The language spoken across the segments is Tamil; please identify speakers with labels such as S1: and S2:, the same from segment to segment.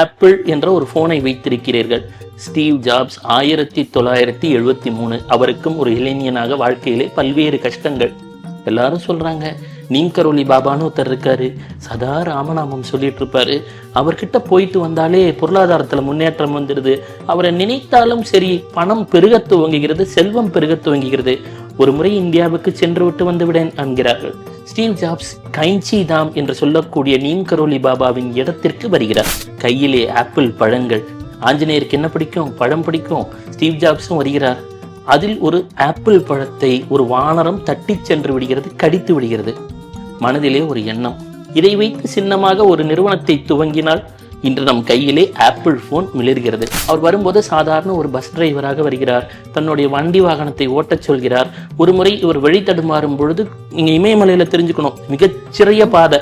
S1: ஆப்பிள் என்ற ஒரு ஃபோனை வைத்திருக்கிறீர்கள். ஸ்டீவ் ஜாப்ஸ் ஆயிரத்தி தொள்ளாயிரத்தி எழுபத்தி மூணு. அவருக்கும் ஒரு இளைஞனாக வாழ்க்கையிலே பல்வேறு கஷ்டங்கள். எல்லாரும் சொல்றாங்க நீங்கரோலி பாபான்னு ஒருத்தர் இருக்காரு. சதா ராமநாமம் சொல்லிட்டு இருப்பாரு அவர்கிட்ட போயிட்டு வந்தாலே பொருளாதாரத்தில் முன்னேற்றம் வந்துடுது அவரை நினைத்தாலும் சரி பணம் பெருக துவங்குகிறது செல்வம் பெருக துவங்குகிறது. ஒரு முறை இந்தியாவுக்கு சென்று விட்டு வந்துவிடேன் என்கிறார்கள். ஸ்டீவ் ஜாப்ஸ் கைஞ்சி தாம் என்று சொல்லக்கூடிய நீம் கரோலி பாபாவின் இடத்திற்கு வருகிறார். கையிலே ஆப்பிள் பழங்கள். ஆஞ்சநேயருக்கு என்ன பிடிக்கும்? பழம் பிடிக்கும். ஸ்டீவ் ஜாப்ஸும் வருகிறார். அதில் ஒரு ஆப்பிள் பழத்தை ஒரு வானரம் தட்டி சென்று விடுகிறது கடித்து விடுகிறது. மனதிலே ஒரு எண்ணம். இதை வைத்து சின்னமாக ஒரு நிறுவனத்தை துவங்கினால் இன்று நம் கையிலே ஆப்பிள் ஃபோன் மிளிர்கிறது. அவர் வரும்போது சாதாரண ஒரு பஸ் டிரைவராக வருகிறார். தன்னுடைய வண்டி வாகனத்தை ஓட்டச் சொல்கிறார். ஒரு முறை இவர் வழி தடுமாறும் பொழுது நீங்கள் இமயமலையில தெரிஞ்சுக்கணும். மிகச்சிறிய பாதை.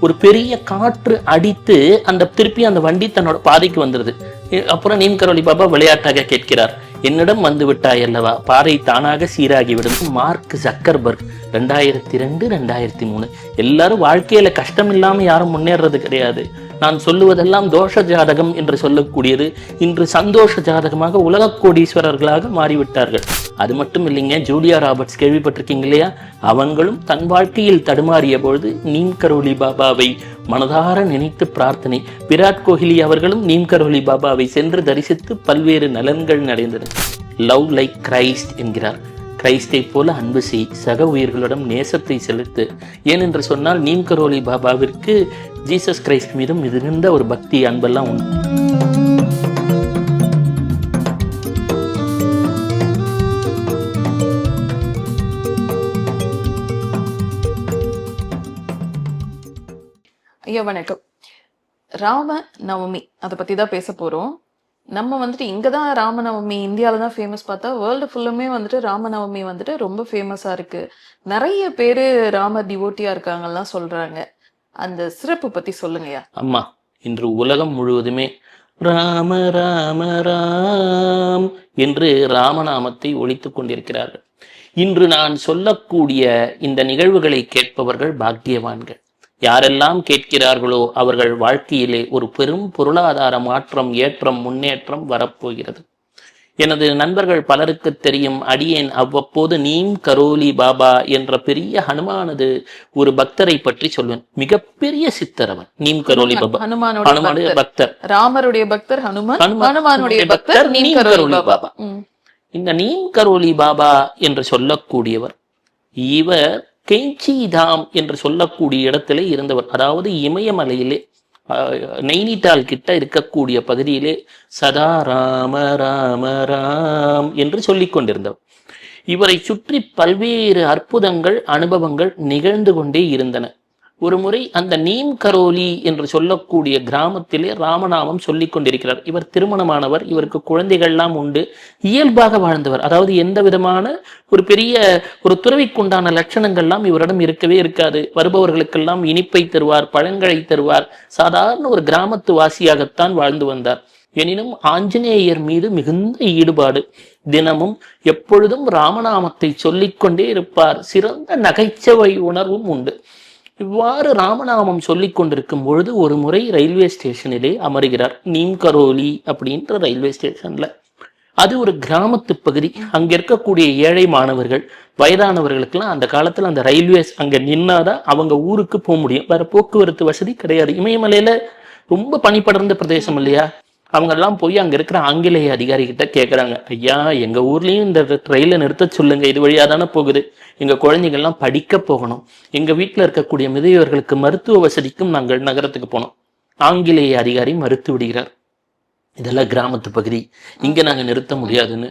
S1: ஒரு பெரிய காற்று அடித்து அந்த திருப்பி அந்த வண்டி தன்னோட பாதைக்கு வந்துடுது அப்புறம் அப்புறம் நீம்கரோலி பாபா விளையாட்டாக கேட்கிறார். என்னிடம் வந்து விட்டாய் அல்லவா பாறை தானாக சீராகிவிடும். மார்க் ஜக்கர்பர்க் ரெண்டாயிரத்தி ரெண்டு ரெண்டாயிரத்தி மூணு. எல்லாரும் வாழ்க்கையில கஷ்டம் இல்லாம யாரும் முன்னேறது கிடையாது. நான் சொல்லுவதெல்லாம் தோஷ ஜாதகம் என்று சொல்லக்கூடியது. இன்று சந்தோஷ ஜாதகமாக உலக கோடீஸ்வரர்களாக மாறிவிட்டார்கள். அது மட்டும் இல்லைங்க ஜூலியா ராபர்ட்ஸ் கேள்விப்பட்டிருக்கீங்க இல்லையா? அவங்களும் தன் வாழ்க்கையில் தடுமாறிய பொழுது நீம் கரோலி பாபாவை மனதார நினைத்து பிரார்த்தனை. விராட் கோஹ்லி அவர்களும் நீம் கரோலி பாபாவை சென்று தரிசித்து பல்வேறு நலன்கள் நடைந்தன. லவ் லைக் கிரைஸ்ட் என்கிறார். கிரைஸ்டை போல அன்பு செய் சக உயிர்களிடம் நேசத்தை செலுத்து. ஏனென்று சொன்னால் நீம் கரோலி பாபாவிற்கு ஜீசஸ் கிரைஸ்ட் மீதும் மிகுந்த ஒரு பக்தி அன்பெல்லாம் உண்டு.
S2: ஐயா வணக்கம். ராம நவமி அதை பற்றி தான் பேச போகிறோம் நம்ம வந்துட்டு இங்கே தான் ராமநவமி இந்தியாவில் தான் ஃபேமஸ் பார்த்தா வேர்ல்டு ஃபுல்லுமே வந்துட்டு ராமநவமி வந்துட்டு ரொம்ப ஃபேமஸாக இருக்குது நிறைய பேர் ராம டிவோட்டியாக இருக்காங்கலாம் சொல்கிறாங்க அந்த சிறப்பு பத்தி சொல்லுங்கய்யா.
S1: அம்மா இன்று உலகம் முழுவதுமே ராம ராம ராம் என்று ராமநாமத்தை ஒழித்துக் கொண்டிருக்கிறார்கள். இன்று நான் சொல்லக்கூடிய இந்த நிகழ்வுகளை கேட்பவர்கள் பாக்கியவான்கள். யாரெல்லாம் கேட்கிறார்களோ அவர்கள் வாழ்க்கையிலே ஒரு பெரும் பொருளாதார மாற்றம் ஏற்றம் முன்னேற்றம் வரப்போகிறது. எனது நண்பர்கள் பலருக்கு தெரியும் அடியேன் அவ்வப்போது நீம் கரோலி பாபா என்ற பெரிய ஹனுமானது ஒரு பக்தரை பற்றி சொல்வேன். மிகப்பெரிய சித்தர் அவன். நீம் கரோலி பாபா.
S2: ஹனுமானோட
S1: ஹனுமானுடைய
S2: பக்தர். ராமருடைய பக்தர் ஹனுமான்.
S1: ஹனுமான்.
S2: ஹனுமானுடைய பக்தர் நீம் கரோலி பாபா.
S1: இந்த நீம் கரோலி பாபா என்று சொல்லக்கூடியவர் இவர் கெஞ்சி தாம் என்று சொல்லக்கூடிய இடத்திலே இருந்தவர். அதாவது இமயமலையிலே அஹ், கிட்ட இருக்கக்கூடிய பகுதியிலே சதா ராம ராம ராம் என்று சொல்லிக் கொண்டிருந்தவர். இவரை சுற்றி பல்வேறு அற்புதங்கள் அனுபவங்கள் நிகழ்ந்து கொண்டே இருந்தன. ஒரு முறை அந்த நீம் கரோலி என்று சொல்லக்கூடிய கிராமத்திலே ராமநாமம் சொல்லிக் கொண்டிருக்கிறார். இவர் திருமணமானவர் இவருக்கு குழந்தைகள்லாம் உண்டு. இயல்பாக வாழ்ந்தவர். அதாவது எந்த விதமான ஒரு பெரிய ஒரு துறவிக்குண்டான லட்சணங்கள்லாம் இவரிடம் இருக்கவே இருக்காது. வருபவர்களுக்கெல்லாம் இனிப்பை தருவார் பழங்களை தருவார். சாதாரண ஒரு கிராமத்து வாசியாகத்தான் வாழ்ந்து வந்தார். எனினும் ஆஞ்சநேயர் மீது மிகுந்த ஈடுபாடு. தினமும் எப்பொழுதும் ராமநாமத்தை சொல்லிக்கொண்டே இருப்பார். சிறந்த நகைச்சுவை உணர்வும் உண்டு. இவ்வாறு ராமநாமம் சொல்லிக் கொண்டிருக்கும் பொழுது ஒரு முறை ரயில்வே ஸ்டேஷனிலே அமருகிறார். நீம் கரோலி அப்படின்ற ரயில்வே ஸ்டேஷன்ல. அது ஒரு கிராமத்து பகுதி. அங்க இருக்கக்கூடிய ஏழை மாணவர்கள் வயதானவர்களுக்கெல்லாம் அந்த காலத்துல அந்த ரயில்வேஸ் அங்க நின்னாதான் அவங்க ஊருக்கு போக முடியும். வேற போக்குவரத்து வசதி கிடையாது. இமயமலையில ரொம்ப பனிப்படர்ந்த பிரதேசம் இல்லையா? அவங்கெல்லாம் போய் அங்கே இருக்கிற ஆங்கிலேய அதிகாரி கேட்குறாங்க ஐயா எங்கள் ஊர்லேயும் இந்த ட்ரெயிலை நிறுத்த சொல்லுங்கள் இது வழியா தானே போகுது. எங்கள் குழந்தைங்கள்லாம் படிக்க போகணும். எங்கள் வீட்டில் இருக்கக்கூடிய முதியவர்களுக்கு மருத்துவ வசதிக்கும் நாங்கள் நகரத்துக்கு போனோம். ஆங்கிலேய அதிகாரி மறுத்து விடுகிறார். இதெல்லாம் கிராமத்து பகுதி. இங்கே நாங்கள் நிறுத்த முடியாதுன்னு.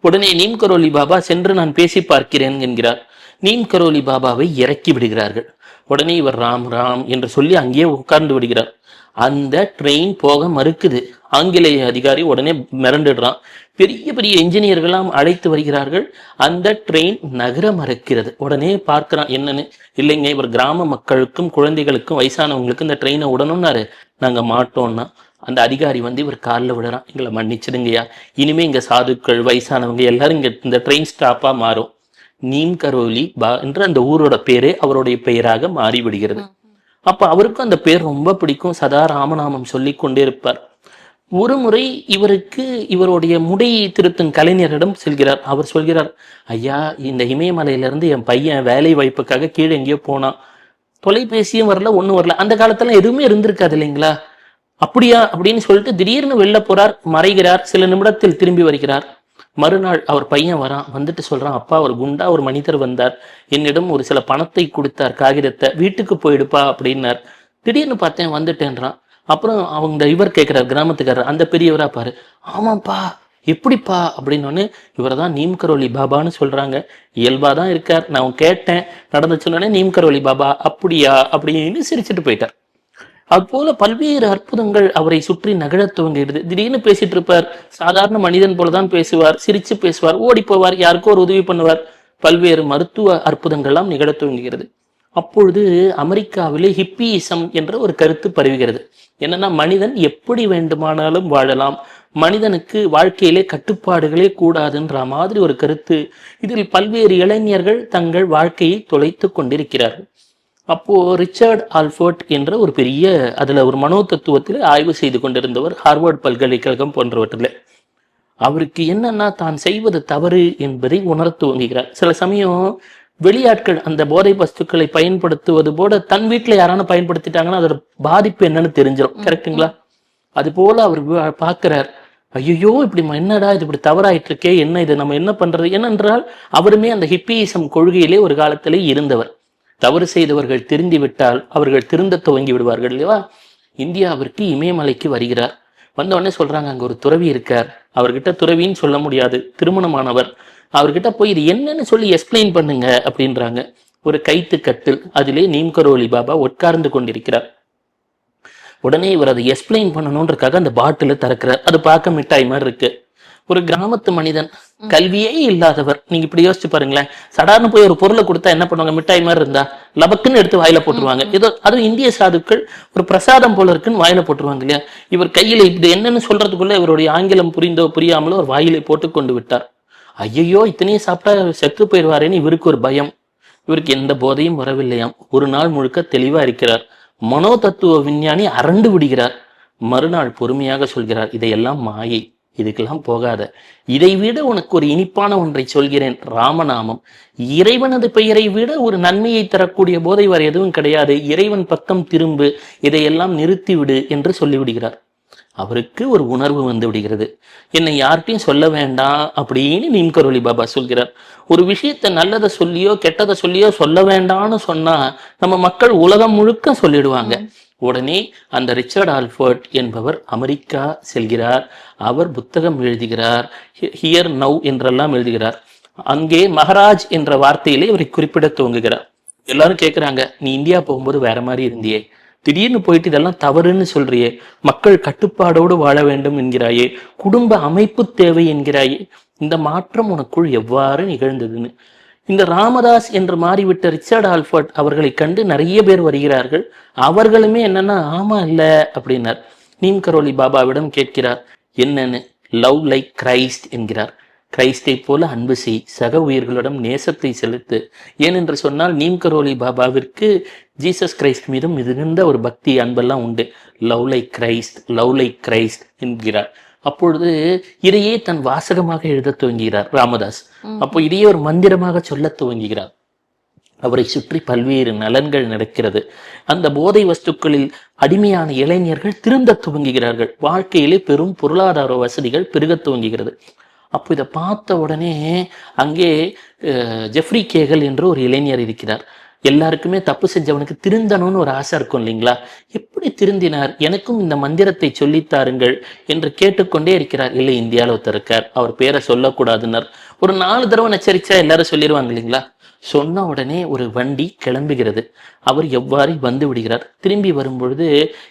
S1: உடனே நீம் கரோலி பாபா சென்று நான் பேசி பார்க்கிறேன் என்கிறார். நீம் கரோலி பாபாவை இறக்கி விடுகிறார்கள். உடனே இவர் ராம் ராம் என்று சொல்லி அங்கேயே உட்கார்ந்து விடுகிறார். அந்த ட்ரெயின் போக மறுக்குது. ஆங்கிலேய அதிகாரி உடனே மிரண்டுடுறான். பெரிய பெரிய என்ஜினியர்கள்லாம் அழைத்து வருகிறார்கள். அந்த ட்ரெயின் நகர மறுக்கிறது. உடனே பார்க்கிறான் என்னன்னு? இல்லைங்க இவர் கிராம மக்களுக்கும் குழந்தைகளுக்கும் வயசானவங்களுக்கும் இந்த ட்ரெயினை விடணும்னாரு. நாங்க மாட்டோம்னா. அந்த அதிகாரி வந்து இவர் காலில் விடுறான். எங்களை மன்னிச்சிடுங்கய்யா. இனிமே இங்க சாதுக்கள் வயசானவங்க எல்லாரும் இங்க இந்த ட்ரெயின் ஸ்டாப்பா மாறும். நீம் கரோலி பா என்ற அந்த ஊரோட பேரே அவருடைய பெயராக மாறி விடுகிறது அப்போ அவருக்கும் அந்த பேர் ரொம்ப பிடிக்கும். சதா ராமநாமம் சொல்லிக் கொண்டே இருப்பார் ஒரு முறை இவருக்கு இவருடைய முடி திருத்தும் கலைஞரிடம் செல்கிறார். அவர் சொல்கிறார் ஐயா இந்த இமயமலையிலிருந்து என் பையன் வேலை வாய்ப்புக்காக கீழே எங்கேயோ போனான். தொலைபேசியும் வரல ஒன்றும் வரல. அந்த காலத்துல எதுவுமே இருந்திருக்காது இல்லைங்களா? அப்படியா? அப்படின்னு சொல்லிட்டு திடீர்னு வெளில போறார் மறைகிறார். சில நிமிடத்தில் திரும்பி வருகிறார். மறுநாள் அவர் பையன் வரான் வந்துட்டு சொல்கிறான் அப்பா ஒரு குண்டா ஒரு மனிதர் வந்தார். என்னிடம் ஒரு சில பணத்தை கொடுத்தார் காகிதத்தை. வீட்டுக்கு போயிடுப்பா அப்படின்னார். திடீர்னு பார்த்தேன் வந்துட்டேன்றான். அப்புறம் அவங்க இவர் கேட்கிறார் கிராமத்துக்காரர் அந்த பெரியவராக பாரு. ஆமாப்பா எப்படிப்பா? அப்படின்னு இவர் தான் நீம்கரோலி பாபான்னு சொல்கிறாங்க இயல்பாக தான் இருக்கார். நான் கேட்டேன். நடந்துச்சுன்னே நீம்கரோலி பாபா அப்படியா? அப்படின்னு சிரிச்சிட்டு போயிட்டார். அதுபோல பல்வேறு அற்புதங்கள் அவரை சுற்றி நகழத் துவங்குகிறது. திடீர்னு பேசிட்டு இருப்பார். சாதாரண மனிதன் போலதான் பேசுவார். சிரிச்சு பேசுவார். ஓடி போவார். யாருக்கோ ஒரு உதவி பண்ணுவார். பல்வேறு மருத்துவ அற்புதங்கள்லாம் நிகழத் துவங்குகிறது. அப்பொழுது அமெரிக்காவிலே ஹிப்பியிசம் என்ற ஒரு கருத்து பரவுகிறது. என்னன்னா மனிதன் எப்படி வேண்டுமானாலும் வாழலாம். மனிதனுக்கு வாழ்க்கையிலே கட்டுப்பாடுகளே கூடாதுன்ற மாதிரி ஒரு கருத்து. இதில் பல்வேறு இளைஞர்கள் தங்கள் வாழ்க்கையை தொலைத்து கொண்டிருக்கிறார்கள். அப்போ ரிச்சர்ட் ஆல்ஃபோர்ட் என்ற ஒரு பெரிய அதுல ஒரு மனோ தத்துவத்தில் ஆய்வு செய்து கொண்டிருந்தவர் ஹார்வர்ட் பல்கலைக்கழகம் போன்றவற்றில். அவருக்கு என்னன்னா தான் செய்வது தவறு என்பதை உணரத் துவங்குகிறார். சில சமயம் வெளியாட்கள் அந்த போதை வஸ்துக்களை பயன்படுத்துவது போல தன் வீட்டுல யாரான பயன்படுத்திட்டாங்கன்னா அதோட பாதிப்பு என்னன்னு தெரிஞ்சிடும் கரெக்ட்டுங்களா? அது போல அவர் பார்க்கிறார். ஐயோ இப்படி என்னடா இது இப்படி தவறாயிட்டு இருக்கே என்ன இது நம்ம என்ன பண்றது? ஏனென்றால் அவருமே அந்த ஹிப்பியிசம் கொள்கையிலே ஒரு காலத்திலே இருந்தவர். தவறு செய்தவர்கள் திருந்தி விட்டால் அவர்கள் திருந்த துவங்கி விடுவார்கள் இல்லையா இந்தியாவிற்கு இமயமலைக்கு வருகிறார். வந்தவொடனே சொல்கிறாங்க சொல்றாங்க அங்க ஒரு துறவி இருக்கார். அவர்கிட்ட துறவின்னு சொல்ல முடியாது திருமணமானவர். அவர்கிட்ட போய் இது என்னன்னு சொல்லி எக்ஸ்பிளைன் பண்ணுங்க அப்படின்றாங்க. ஒரு கைத்து கட்டில் அதிலே நீம்கரோலி பாபா உட்கார்ந்து கொண்டிருக்கிறார். உடனே இவர் அதை எக்ஸ்பிளைன் பண்ணணுன்றக்காக அந்த பாட்டில திறக்கிறார். அது பார்க்க மிட்டாய் மாதிரி இருக்கு. ஒரு கிராமத்து மனிதன் கல்வியே இல்லாதவர். நீங்க இப்படி யோசிச்சு பாருங்களேன். சடார்னு போய் ஒரு பொருளை கொடுத்தா என்ன பண்ணுவாங்க? மிட்டாய் மாதிரி இருந்தா லபக்குன்னு எடுத்து வாயில போட்டுருவாங்க. ஏதோ அதுவும் இந்திய சாதுக்கள் ஒரு பிரசாதம் போல இருக்குன்னு வாயில போட்டுருவாங்க இல்லையா? இவர் கையில இப்படி என்னன்னு சொல்றதுக்குள்ள இவருடைய ஆங்கிலம் புரிந்தோ புரியாமலோ ஒரு வாயிலை போட்டு கொண்டு விட்டார். ஐயையோ இத்தனையும் சாப்பிட்டா செத்து போயிடுவாரேன்னு இவருக்கு ஒரு பயம். இவருக்கு எந்த போதையும் வரவில்லையாம். ஒரு நாள் முழுக்க தெளிவா இருக்கிறார். மனோ தத்துவ விஞ்ஞானி அரண்டு விடுகிறார். மறுநாள் பொறுமையாக சொல்கிறார் இதையெல்லாம் மாயை. இதுக்கெல்லாம் போகாத. இதை விட உனக்கு ஒரு இனிப்பான ஒன்றை சொல்கிறேன் ராமநாமம். இறைவனது பெயரை விட ஒரு நன்மையை தரக்கூடிய போதை வேறு எதுவும் கிடையாது. இறைவன் பக்கம் திரும்பு இதையெல்லாம் நிறுத்திவிடு என்று சொல்லிவிடுகிறார். அவருக்கு ஒரு உணர்வு வந்து விடுகிறது. என்னை யார்கிட்டையும் சொல்ல வேண்டாம் அப்படின்னு நீம்கரோலி பாபா சொல்கிறார். ஒரு விஷயத்தை நல்லதை சொல்லியோ கெட்டதை சொல்லியோ சொல்ல வேண்டாம்னு சொன்னா நம்ம மக்கள் உலகம் முழுக்க சொல்லிடுவாங்க. உடனே அந்த ரிச்சர்ட் ஆல்ஃபர்ட் என்பவர் அமெரிக்கா செல்கிறார். அவர் புத்தகம் எழுதுகிறார். ஹியர் நவ் என்றெல்லாம் எழுதுகிறார். அங்கே மகராஜ் என்ற வார்த்தையிலே இவரை குறிப்பிட துவங்குகிறார். எல்லாரும் கேட்குறாங்க நீ இந்தியா போகும்போது வேற மாதிரி இருந்தியே. திடீர்னு போயிட்டு இதெல்லாம் தவறுன்னு சொல்றியே. மக்கள் கட்டுப்பாடோடு வாழ வேண்டும் என்கிறாயே. குடும்ப அமைப்பு தேவை என்கிறாயே. இந்த மாற்றம் உனக்குள் எவ்வாறு நிகழ்ந்ததுன்னு. இந்த ராமதாஸ் என்று மாறிவிட்ட ரிச்சர்ட் ஆல்ஃபர்ட் அவர்களை கண்டு நிறைய பேர் வருகிறார்கள். அவர்களுமே என்னன்னா ஆமா இல்ல அப்படின்னார். நீம் கரோலி பாபாவிடம் கேட்கிறார் என்னன்னு? லவ் லைக் கிரைஸ்ட் என்கிறார். கிரைஸ்டை போல அன்பு செய் சக உயிர்களிடம் நேசத்தை செலுத்து. ஏனென்று சொன்னால் நீம் கரோலி பாபாவிற்கு ஜீசஸ் கிரைஸ்ட் மீதும் மிகுந்த ஒரு பக்தி அன்பெல்லாம் உண்டு. Love like Christ love like Christ என்கிறார். அப்பொழுது இதையே தன் வாசகமாக எழுத துவங்குகிறார் ராமதாஸ். அப்போ இதையே ஒரு மந்திரமாக சொல்லத் துவங்குகிறார். அவரை சுற்றி பல்வேறு நலன்கள் நடக்கிறது. அந்த போதை வஸ்துக்களில் அடிமையான இளைஞர்கள் திருந்த துவங்குகிறார்கள். வாழ்க்கையிலே பெரும் பொருளாதார வசதிகள் பெருகத் துவங்குகிறது. அப்போ இதை பார்த்த உடனே அங்கே ஜெஃப்ரி கேகல் என்று ஒரு இளைஞர் இருக்கிறார். எல்லாருக்குமே தப்பு செஞ்சவனுக்கு திருந்தணும்னு ஒரு ஆசை இருக்கும் இல்லைங்களா? எப்படி திருந்தினார்? எனக்கும் இந்த மந்திரத்தை சொல்லித்தாருங்கள் என்று கேட்டுக்கொண்டே இருக்கிறார். இல்லை இந்தியாவில் ஒருத்தர் இருக்கார். அவர் பேரை சொல்லக்கூடாதுன்னார். ஒரு நாலு தடவை நச்சரிச்சா எல்லாரும் சொல்லிடுவாங்க இல்லைங்களா? சொன்ன உடனே ஒரு வண்டி கிளம்புகிறது. அவர் எவ்வாறு வந்து விடுகிறார். திரும்பி வரும்பொழுது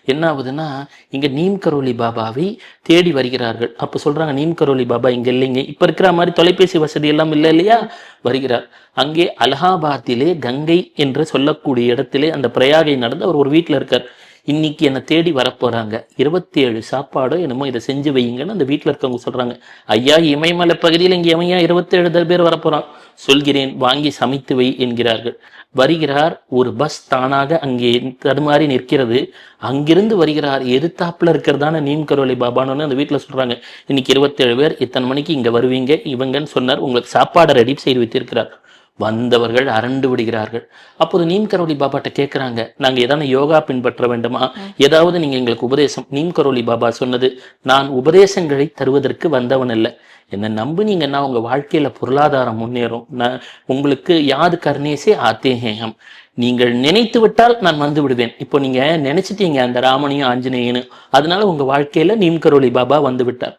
S1: என்ன ஆகுதுன்னா இங்க நீம் கரோலி பாபாவை தேடி வருகிறார்கள். அப்ப சொல்றாங்க நீம் கரோலி பாபா இங்க இல்லைங்க. இப்ப இருக்கிற மாதிரி தொலைபேசி வசதி எல்லாம் இல்லை இல்லையா? வருகிறார். அங்கே அலகாபாத்திலே கங்கை என்று சொல்லக்கூடிய இடத்திலே அந்த பிரயாகை நடந்து அவர் ஒரு வீட்டில் இருக்கார். இன்னைக்கு என்னை தேடி வரப்போறாங்க. இருபத்தி ஏழு சாப்பாடோ என்னமோ இதை செஞ்சு வையுங்கன்னு அந்த வீட்டில் இருக்கவங்க சொல்றாங்க. ஐயா இமயமலை பகுதியில் இங்கே எமையா இருபத்தேழு பேர் வரப்போறான். சொல்கிறேன் வாங்கி சமைத்து வை என்கிறார்கள். வருகிறார் ஒரு பஸ் தானாக அங்கே தடுமாறி நிற்கிறது. அங்கிருந்து வருகிறார் எதிர்த்தாப்புல இருக்கிறதான நீம் கரோலி பாபான்னு அந்த வீட்டில் சொல்றாங்க. இன்னைக்கு இருபத்தேழு பேர் இத்தனை மணிக்கு இங்க வருவீங்க இவங்கன்னு சொன்னார். உங்களுக்கு சாப்பாடை ரெடி செய்து வைத்திருக்கிறார். வந்தவர்கள் அரண்டு விடுகிறார்கள். அப்போது நீம் கரோலி பாபாட்ட கேட்குறாங்க நாங்கள் எதான யோகா பின்பற்ற வேண்டுமா? ஏதாவது நீங்கள் எங்களுக்கு உபதேசம். நீம் கரோலி பாபா சொன்னது நான் உபதேசங்களை தருவதற்கு வந்தவன் இல்லை என்னை நம்புனீங்கன்னா உங்கள் வாழ்க்கையில் பொருளாதாரம் முன்னேறும். நான் உங்களுக்கு யாது கர்ணேசே ஆத்தேகம் நீங்கள் நினைத்து விட்டால் நான் வந்து விடுவேன். இப்போ நீங்கள் நினைச்சிட்டீங்க அந்த ராமனையும் ஆஞ்சநேயனும். அதனால உங்கள் வாழ்க்கையில் நீம் கரோலி பாபா வந்து விட்டார்.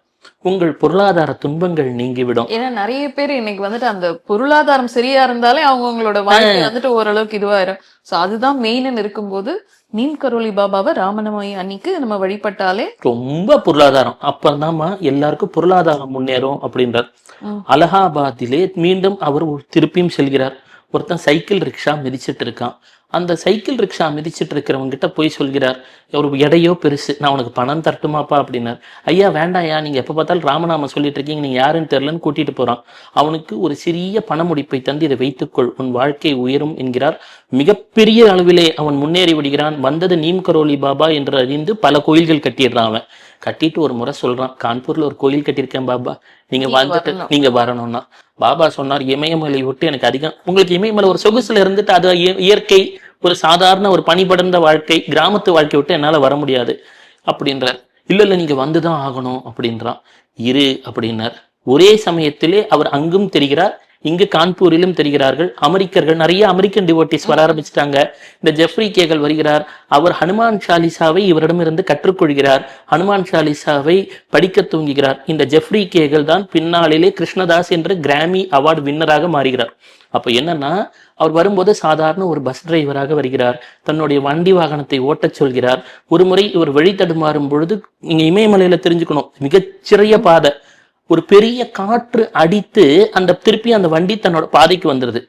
S1: உங்கள் பொருளாதார துன்பங்கள் நீங்கிவிடும்.
S2: ஏன்னா நிறைய பேர் இன்னைக்கு வந்துட்டு அந்த பொருளாதாரம் சரியா இருந்தாலே அவங்கவங்களோட வாழ்க்கை வந்துட்டு ஓரளவுக்கு இதுவாயிரும். சோ அதுதான் மெயின்னு இருக்கும்போது நீம் கரோலி பாபாவை ராமநவமி அன்னைக்கு நம்ம வழிபட்டாலே
S1: ரொம்ப பொருளாதாரம். அப்பதாம்மா எல்லாருக்கும் பொருளாதாரம் முன்னேறும் அப்படின்றார். அலகாபாத்திலே மீண்டும் அவர் ஒரு திருப்பியும் செல்கிறார். ஒருத்தன் சைக்கிள் ரிக்ஷா மிதிச்சிட்டு இருக்கான். அந்த சைக்கிள் ரிக்ஷா மிதிச்சிட்டு இருக்கிறவங்க கிட்ட போய் சொல்கிறார் ஒரு எடையோ பெருசு நான் உனக்கு பணம் தரட்டுமாப்பா அப்படின்னார். ஐயா வேண்டாயா நீங்க எப்ப பார்த்தாலும் ராமநாமம் சொல்லிட்டு இருக்கீங்க நீங்க யாருன்னு தெரியலன்னு கூட்டிட்டு போறான். அவனுக்கு ஒரு சிறிய பண முடிப்பை தந்து இதை வைத்துக்கொள் உன் வாழ்க்கை உயரும் என்கிறார். மிகப்பெரிய அளவிலே அவன் முன்னேறி விடுகிறான். வந்தது நீம் கரோலி பாபா என்று அறிந்து பல கோயில்கள் கட்டிடுறான் அவன். கட்டிட்டு ஒரு முறை சொல்றான் கான்பூர்ல ஒரு கோயில் கட்டியிருக்கேன் பாபா நீங்க வந்துட்டு. நீங்க வரணும்னா. பாபா சொன்னார் இமயமலை விட்டு எனக்கு அதிகம். உங்களுக்கு இமயமலை ஒரு சொகுசுல இருந்துட்டு அது இயற்கை ஒரு சாதாரண ஒரு பணிபடர்ந்த வாழ்க்கை கிராமத்து வாழ்க்கை விட்டு என்னால வர முடியாது அப்படின்றார். இல்ல இல்ல நீங்க வந்துதான் ஆகணும் அப்படின்றான். இரு அப்படின்னார். ஒரே சமயத்திலே அவர் அங்கும் தெரிகிறார் இங்கு கான்பூரிலும் தெரிகிறார்கள். அமெரிக்கர்கள் நிறைய அமெரிக்கன் டிவோட்டிஸ் வர ஆரம்பிச்சிட்டாங்க. இந்த ஜெஃப்ரி கேகல் வருகிறார். அவர் ஹனுமான் சாலிசாவை இவரிடமிருந்து கற்றுக்கொள்கிறார். ஹனுமான் சாலிசாவை படிக்க தூங்குகிறார் இந்த ஜெஃப்ரி கேகல் தான் பின்னாளிலே கிருஷ்ணதாஸ் என்ற கிராமி அவார்டு வின்னராக மாறுகிறார். அப்ப என்னன்னா அவர் வரும்போது சாதாரண ஒரு பஸ் டிரைவராக வருகிறார். தன்னுடைய வண்டி வாகனத்தை ஓட்டச் சொல்கிறார். ஒரு முறை இவர் வழி தடுமாறும் பொழுது நீங்க இமயமலையில தெரிஞ்சுக்கணும். மிகச்சிறிய பாதை. ஒரு பெரிய காற்று அடித்து அந்த திருப்பி அந்த வண்டி தன்னோட பாதைக்கு வந்துருது.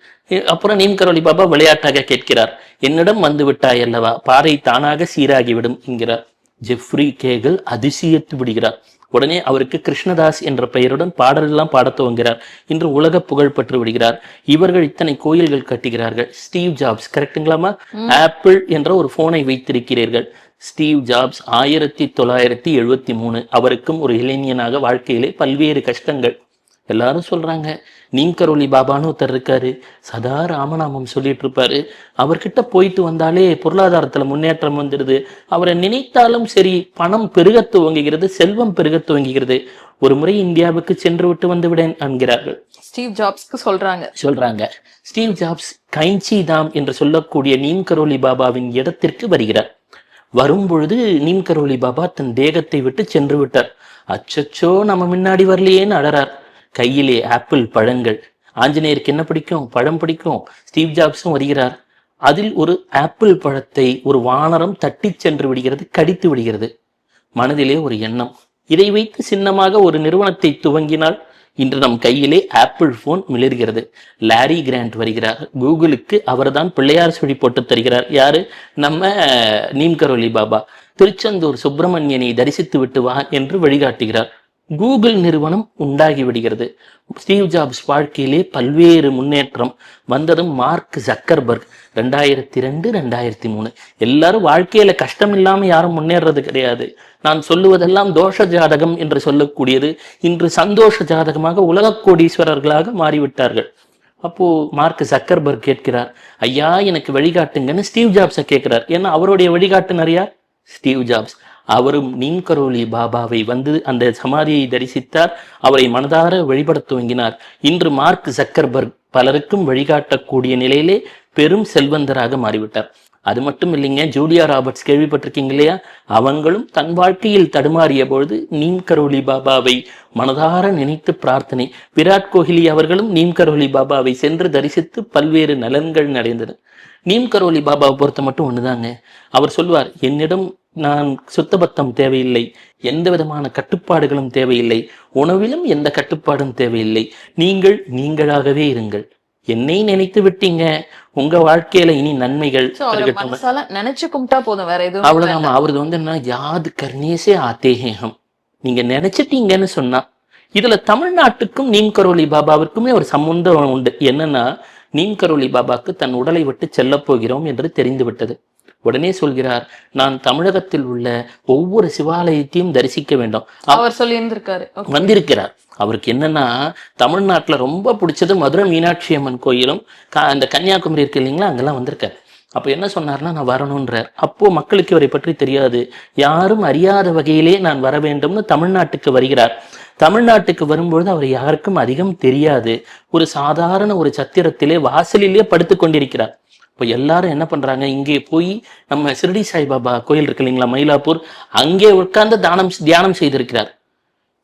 S1: அப்புறம் நீம் கரோலி பாபா விளையாட்டாக கேட்கிறார். என்னிடம் வந்து விட்டாய் அல்லவா? பாதை தானாக சீராகிவிடும் என்கிறார். ஜெஃப்ரி கேகல் அதிசயித்து விடுகிறார். உடனே அவருக்கு கிருஷ்ணதாஸ் என்ற பெயருடன் பாடலெல்லாம் பாடத் துவங்கிறார் இன்று உலக புகழ் பெற்று விடுகிறார். இவர்கள் இத்தனை கோயில்கள் கட்டுகிறார்கள். ஸ்டீவ் ஜாப்ஸ் கரெக்ட்டுங்களாமா ஆப்பிள் என்ற ஒரு போனை வைத்திருக்கிறீர்கள். ஸ்டீவ் ஜாப்ஸ் ஆயிரத்தி தொள்ளாயிரத்தி எழுபத்தி மூணு. அவருக்கும் ஒரு இளைஞனாக வாழ்க்கையிலே பல்வேறு கஷ்டங்கள். எல்லாரும் சொல்றாங்க நீம் கரோலி பாபான்னு ஒருத்தர் இருக்காரு. சதா ராமநாமம் சொல்லிட்டு இருப்பாரு அவர்கிட்ட போயிட்டு வந்தாலே பொருளாதாரத்துல முன்னேற்றம் வந்துடுது. அவரை நினைத்தாலும் சரி பணம் பெருகத் துவங்குகிறது செல்வம் பெருகத் துவங்குகிறது. ஒரு முறை இந்தியாவுக்கு சென்று விட்டு வந்து விடேன் என்கிறார்கள்.
S2: ஸ்டீவ் ஜாப்ஸ்க்கு சொல்றாங்க.
S1: சொல்றாங்க. ஸ்டீவ் ஜாப்ஸ் கைஞ்சி தாம் என்று சொல்லக்கூடிய நீம் கரோலி பாபாவின் இடத்திற்கு வருகிறார். வரும்பொழுது நீம்கரோலி பாபா தன் தேகத்தை விட்டு சென்று விட்டார் அச்சச்சோ நம்ம முன்னாடி வரலையேன்னு அழறார் கையிலே ஆப்பிள் பழங்கள். ஆஞ்சநேயருக்கு என்ன பிடிக்கும்? பழம் பிடிக்கும். ஸ்டீவ் ஜாப்ஸும் வருகிறார். அதில் ஒரு ஆப்பிள் பழத்தை ஒரு வானரம் தட்டி சென்று விடுகிறது கடித்து விடுகிறது. மனதிலே ஒரு எண்ணம். இதை வைத்து சின்னமாக ஒரு நிறுவனத்தை துவங்கினால் இன்று நம் கையிலே ஆப்பிள் போன் மிளர்கிறது. லாரி கிராண்ட் வருகிறார். கூகுளுக்கு அவர்தான் பிள்ளையார் சுழி போட்டு தருகிறார். யாரு? நம்ம நீம் கரோலி பாபா. திருச்செந்தூர் சுப்பிரமணியனை தரிசித்து விட்டு வா என்று வழிகாட்டுகிறார். கூகுள் நிறுவனம் உண்டாகி விடுகிறது. ஸ்டீவ் ஜாப்ஸ் வாழ்க்கையிலே பல்வேறு முன்னேற்றம் வந்ததும் மார்க் ஜக்கர்பர்க் ரெண்டாயிரத்தி ரெண்டு ரெண்டாயிரத்தி மூணு. எல்லாரும் வாழ்க்கையில கஷ்டம் இல்லாமல் யாரும் முன்னேறது கிடையாது. நான் சொல்லுவதெல்லாம் தோஷ ஜாதகம் என்று சொல்லக்கூடியது. இன்று சந்தோஷ ஜாதகமாக உலக கோடீஸ்வரர்களாக மாறிவிட்டார்கள். அப்போ மார்க் ஜக்கர்பர்க் கேட்கிறார் ஐயா எனக்கு வழிகாட்டுங்கன்னு ஸ்டீவ் ஜாப்ஸை கேட்கிறார். ஏன்னா அவருடைய வழிகாட்டுனர் யார்? Steve Jobs. அவரும் நீம் கரோலி பாபாவை வந்து அந்த சமாதியை தரிசித்தார். அவரை மனதார வழிபடத் துவங்கினார். இன்று மார்க் சக்கர்பர்க் பலருக்கும் வழிகாட்டக்கூடிய நிலையிலே பெரும் செல்வந்தராக மாறிவிட்டார். அது மட்டும் இல்லைங்க ஜூலியா ராபர்ட்ஸ் கேள்விப்பட்டிருக்கீங்க இல்லையா? அவங்களும் தன் வாழ்க்கையில் தடுமாறிய பொழுது நீம் கரோலி பாபாவை மனதார நினைத்து பிரார்த்தனை. விராட் கோஹ்லி அவர்களும் நீம் கரோலி பாபாவை சென்று தரிசித்து பல்வேறு நலன்கள் அடைந்தது நீம் கரோலி பாபாவை பொறுத்த மட்டும் ஒண்ணுதாங்க. அவர் சொல்வார் என்னிடம் நான் சுத்தபத்தம் தேவையில்லை. எந்த விதமான கட்டுப்பாடுகளும் தேவையில்லை. உணவிலும் எந்த கட்டுப்பாடும் தேவையில்லை. நீங்கள் நீங்களாகவே இருங்கள். என்னை நினைத்து விட்டீங்க. உங்க வாழ்க்கையில இனி நன்மைகள்
S2: நினைச்சு கும்பிட்டா போதும் வேற எதுவும்
S1: அவ்வளவுதான். அவரது வந்து என்ன யாது கர்ணேசே ஆத்தேகம் நீங்க நினைச்சிட்டீங்கன்னு சொன்னா இதுல தமிழ்நாட்டுக்கும் நீம் கரோலி பாபாவிற்குமே ஒரு சம்பந்தம் உண்டு. என்னன்னா நீம் கரோலி பாபாக்கு தன் உடலை விட்டு செல்லப் போகிறோம் என்று தெரிந்து விட்டது உடனே சொல்கிறார் நான் தமிழகத்தில் உள்ள ஒவ்வொரு சிவாலயத்தையும் தரிசிக்க வேண்டும்.
S2: அவர் சொல்லி இருந்திருக்காரு Okay.
S1: வந்திருக்கிறார். அவருக்கு என்னன்னா தமிழ்நாட்டுல ரொம்ப பிடிச்சது மதுரை மீனாட்சி அம்மன் கோயிலும் அந்த கன்னியாகுமரி இருக்கு இல்லைங்களா அங்கெல்லாம் வந்திருக்கார். அப்போ என்ன சொன்னார்னா நான் வரணுன்றார் அப்போ மக்களுக்கு இவரை பற்றி தெரியாது. யாரும் அறியாத வகையிலே நான் வர வேண்டும்னு தமிழ்நாட்டுக்கு வருகிறார். தமிழ்நாட்டுக்கு வரும்பொழுது அவர் யாருக்கும் அதிகம் தெரியாது. ஒரு சாதாரண ஒரு சத்திரத்திலே வாசலிலே படுத்து கொண்டிருக்கிறார். இப்போ எல்லாரும் என்ன பண்றாங்க? இங்கே போய் நம்ம சிறுடி சாய்பாபா கோயில் இருக்கு இல்லைங்களா மயிலாப்பூர்? அங்கே உட்கார்ந்து தானம் தியானம் செய்திருக்கிறார்.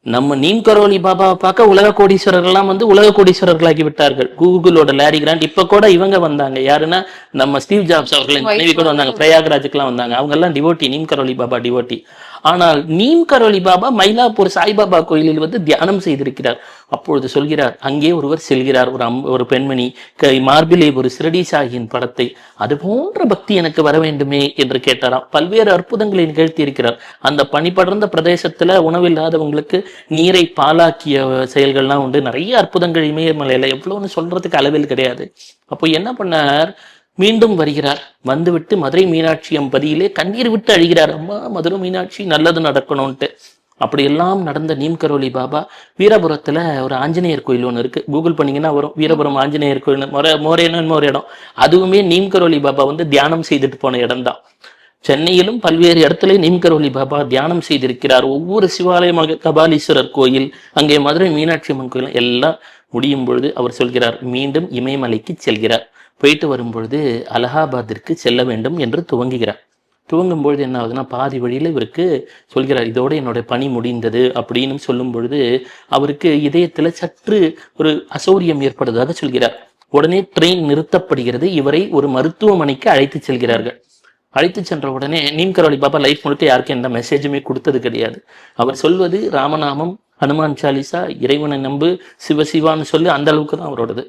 S1: நம்ம நீம் கரோலி பாபாவை பார்க்க உலக கோடீஸ்வரர்கள்லாம் வந்து உலக கோடீஸ்வரர்களாகி விட்டார்கள். கூகுளோட லேரி கிராண்ட். இப்ப கூட இவங்க வந்தாங்க. யாருன்னா நம்ம ஸ்டீவ் ஜாப்ஸ் அவர்களின் மனைவி கூட வந்தாங்க. பிரயாக்ராஜுக்குலாம் வந்தாங்க. அவங்க எல்லாம் டிவோட்டி நீம் கரோலி பாபா டிவோட்டி. ஆனால் நீம் கரோலி பாபா மயிலாப்பூர் சாய்பாபா கோயிலில் வந்து தியானம் செய்திருக்கிறார். அப்பொழுது சொல்கிறார் அங்கே ஒருவர் செல்கிறார் ஒரு அம் ஒரு பெண்மணி கை மார்பிலே ஒரு சிரடி சாகியின் படத்தை. அது போன்ற பக்தி எனக்கு வர வேண்டுமே என்று கேட்டாராம். பல்வேறு அற்புதங்களை நிகழ்த்தி இருக்கிறார் அந்த பனி படர்ந்த பிரதேசத்துல உணவில்லாதவங்களுக்கு நீரை பாலாக்கிய செயல்கள்லாம் உண்டு. நிறைய அற்புதங்கள் இமயமலையில. எவ்வளவுன்னு சொல்றதுக்கு அளவில் கிடையாது. அப்போ என்ன பண்ணார்? மீண்டும் வருகிறார். வந்துவிட்டு மதுரை மீனாட்சி அம்பதியிலே கண்ணீர் விட்டு அழுகிறார். அம்மா மதுரை மீனாட்சி நல்லது நடக்கணும்ட்டு அப்படியெல்லாம் நடந்த நீம்கரோலி பாபா வீரபுரத்துல ஒரு ஆஞ்சநேயர் கோயில் ஒன்று இருக்கு. கூகுள் பண்ணிங்கன்னா வரும். வீரபுரம் ஆஞ்சநேயர் கோயில் மொர மோரேனன்னு ஒரு இடம். அதுவுமே நீம்கரோலி பாபா வந்து தியானம் செய்துட்டு போன இடம்தான். சென்னையிலும் பல்வேறு இடத்துல நீம்கரோலி பாபா தியானம் செய்திருக்கிறார். ஒவ்வொரு சிவாலயமாக கபாலீஸ்வரர் கோயில் அங்கே மதுரை மீனாட்சி அம்மன் கோயில் எல்லாம் முடியும் பொழுது அவர் சொல்கிறார் மீண்டும் இமயமலைக்கு செல்கிறார். போயிட்டு வரும்பொழுது அலகாபாத்திற்கு செல்ல வேண்டும் என்று துவங்குகிறார். துவங்கும் பொழுது என்ன ஆகுதுன்னா பாதி வழியில் இவருக்கு சொல்கிறார் இதோடு என்னோட பணி முடிந்தது அப்படின்னு சொல்லும் பொழுது அவருக்கு இதயத்தில் சற்று ஒரு அசௌரியம் ஏற்படுவதாக சொல்கிறார். உடனே ட்ரெயின் நிறுத்தப்படுகிறது. இவரை ஒரு மருத்துவமனைக்கு அழைத்து செல்கிறார்கள். அழைத்து சென்ற உடனே நீம்கரோலி பாபா லைஃப் முழுக்க யாருக்கும் எந்த மெசேஜுமே கொடுத்தது கிடையாது. அவர் சொல்வது ராமநாமம் ஹனுமான் சாலிசா இறைவனை நம்பு சிவசிவான்னு சொல்லி அந்த அளவுக்கு தான் அவரோடது.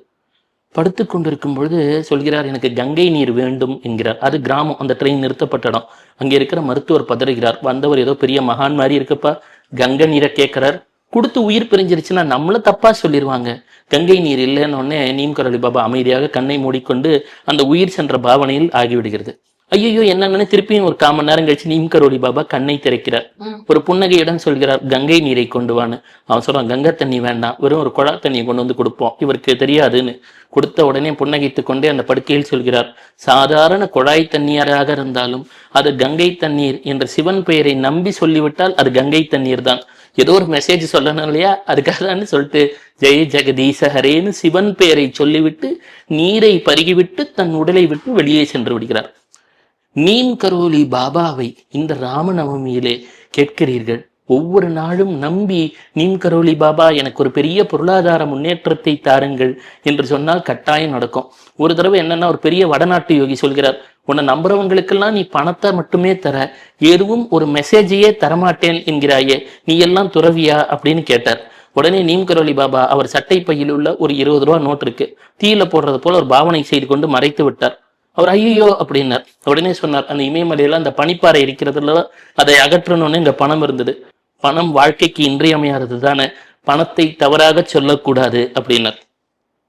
S1: படுத்து கொண்டிருக்கும் பொழுது சொல்கிறார் எனக்கு கங்கை நீர் வேண்டும் என்கிறார். அது கிராமம் அந்த ட்ரெயின் நிறுத்தப்பட்ட இடம். அங்கே இருக்கிற மருத்துவர் பதறுகிறார். வந்தவர் ஏதோ பெரிய மகான் மாதிரி இருக்கப்பா கங்கை நீரை கேட்கிறார். கொடுத்து உயிர் பிரிஞ்சிருச்சுன்னா நம்மள தப்பா சொல்லிடுவாங்க கங்கை நீர் இல்லைன்னு உடனே நீம்கரளி பாபா அமைதியாக கண்ணை மூடிக்கொண்டு அந்த உயிர் சென்ற பாவனையில் ஆகிவிடுகிறது. ஐயோ என்னன்னு திருப்பியும் ஒரு காமன் நேரம் கழிச்சு நீம்கரோலி பாபா கண்ணை திறக்கிறார். ஒரு புன்னகையுடன் சொல்கிறார் கங்கை நீரை கொண்டு வான்னு. அவன் சொல்றான் கங்கை தண்ணி வேண்டாம் வெறும் ஒரு குழா தண்ணியை கொண்டு வந்து கொடுப்போம் இவருக்கு தெரியாதுன்னு. கொடுத்த உடனே புன்னகைத்துக் கொண்டே அந்த படுக்கையில் சொல்கிறார் சாதாரண குழாய் தண்ணீராக இருந்தாலும் அது கங்கை தண்ணீர் என்ற சிவன் பெயரை நம்பி சொல்லிவிட்டால் அது கங்கை தண்ணீர் தான். ஏதோ ஒரு மெசேஜ் சொல்லணும் இல்லையா? அதுக்காக தான் சொல்லிட்டு ஜெய ஜெகதீச ஹரேன்னு சிவன் பெயரை சொல்லிவிட்டு நீரை பருகிவிட்டு தன் உடலை விட்டு வெளியே சென்று விடுகிறார். நீம் கரோலி பாபாவை இந்த ராமநவமியிலே கேட்கிறீர்கள். ஒவ்வொரு நாளும் நம்பி நீம் கரோலி பாபா எனக்கு ஒரு பெரிய பொருளாதார முன்னேற்றத்தை தாருங்கள் என்று சொன்னால் கட்டாயம் நடக்கும். ஒரு தடவை என்னன்னா ஒரு பெரிய வடநாட்டு யோகி சொல்கிறார் உன்னை நம்புறவங்களுக்கெல்லாம் நீ பணத்தை மட்டுமே தர எதுவும் ஒரு மெசேஜையே தரமாட்டேன் என்கிறாயே நீ எல்லாம் துறவியா? அப்படின்னு கேட்டார். உடனே நீம் கரோலி பாபா அவர் சட்டை பையில் உள்ள ஒரு இருபது ரூபா நோட் இருக்கு. தீயில போடுறது போல ஒரு பாவனை செய்து கொண்டு மறைத்து விட்டார். அவர் ஐயோ அப்படின்னார். உடனே சொன்னார் அந்த இமயமலையில அந்த பனிப்பாறை இருக்கிறதுல அதை அகற்றணும்னு இங்க பணம் இருந்தது. பணம் வாழ்க்கைக்கு இன்றியமையாதது தானே. பணத்தை தவறாக சொல்லக்கூடாது அப்படின்னார்.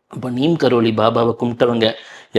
S1: அப்ப நீம் கரோலி பாபாவை கும்பிட்டவங்க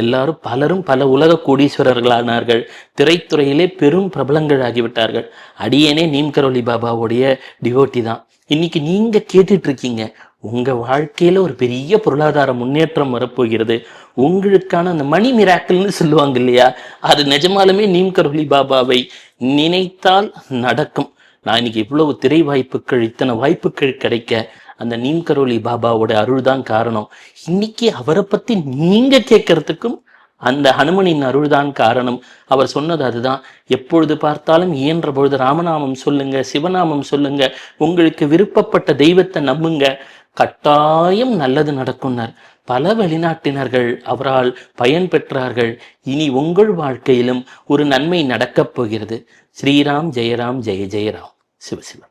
S1: எல்லாரும் பலரும் பல உலக கோடீஸ்வரர்களானார்கள். திரைத்துறையிலே பெரும் பிரபலங்கள் ஆகிவிட்டார்கள். அடியேனே நீம் கரோலி பாபாவுடைய டிவோட்டி தான். இன்னைக்கு நீங்க கேட்டுட்டு இருக்கீங்க. உங்க வாழ்க்கையில ஒரு பெரிய பொருளாதார முன்னேற்றம் வரப்போகிறது. உங்களுக்கான அந்த மணி மிராக்கள்னு சொல்லுவாங்க இல்லையா? அது நிஜமாலுமே நீம் பாபாவை நினைத்தால் நடக்கும். நான் இன்னைக்கு இவ்வளவு திரை வாய்ப்புகள் இத்தனை வாய்ப்புகள் கிடைக்க அந்த நீம் கரோலி பாபாவோட அருள் தான் காரணம். இன்னைக்கு அவரை பத்தி நீங்க கேட்கறதுக்கும் அந்த ஹனுமனின் அருள்தான் காரணம். அவர் சொன்னது அதுதான். எப்பொழுது பார்த்தாலும் இயன்ற பொழுது ராமநாமம் சொல்லுங்க சிவநாமம் சொல்லுங்க. உங்களுக்கு விருப்பப்பட்ட தெய்வத்தை நம்புங்க. கட்டாயம் நல்லது நடக்கும்னார். பல வெளிநாட்டினர்கள் அவரால் பயன் பெற்றார்கள். இனி உங்கள் வாழ்க்கையிலும் ஒரு நன்மை நடக்கப் போகிறது. ஸ்ரீராம் ஜெயராம் ஜெய ஜெயராம். சிவசிவம்.